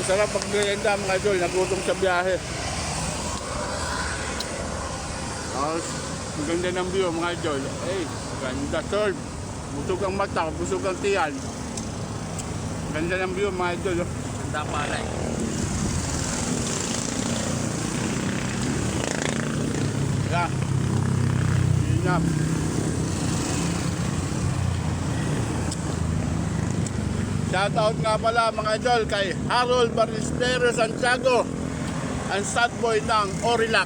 Sarap pag merienda mga idol, nagutom sa biyahe. Tapos, ang ganda ng view mga idol. Eh, ganda tol. Busog ang mata, busog ang tiyan. Ganda ng view mga idol. oh. Ganda pala eh. Yan. Shoutout nga pala mga idol kay Harold Baristero Santiago ang sad boy ng Orilac.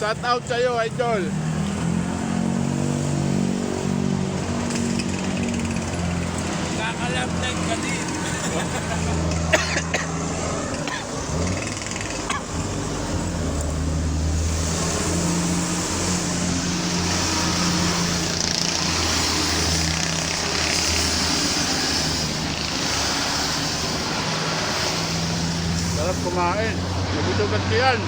Shoutout sa iyo idol. Kakalaptag ka din. Sarap kumain. Nagutugan ko yan.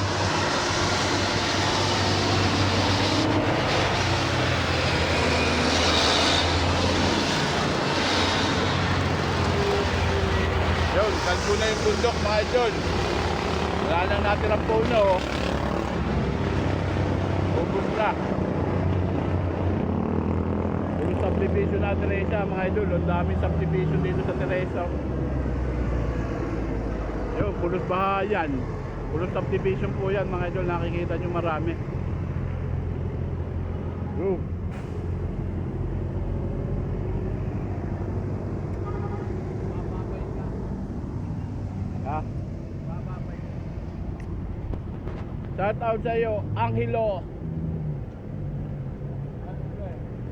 Yun, kalbo na yung bundok mga idol. Wala nang natirang puno. oh. Ubus na. Yung subdivision na Teresa mga idol. Ang daming subdivision dito sa Teresa. Yun, pulos bahayan. Pulos subdivision po yan mga idol. Nakikita nyo marami. Ha? Shout out sa iyo, Angelo.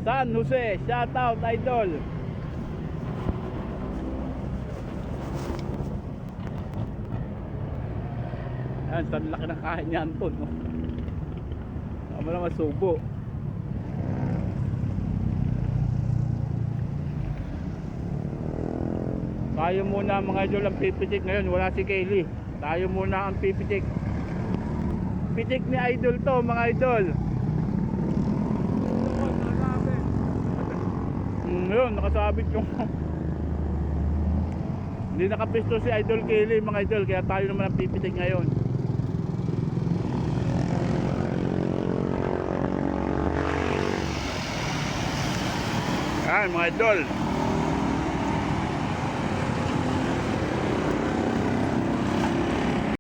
San Jose, shout out idol. Yan, sa laki ng kain niya Anton. No? Tama na masubo. Tayo muna mga idol ang pipitik ngayon. Wala si Kaylee. Tayo muna ang pipitik. Pitik ni idol to mga idol. Mm, yun, nakasabit yung Hindi nakapisto si Idol Kelly mga idol Kaya tayo naman ang pipitik ngayon Yan mga idol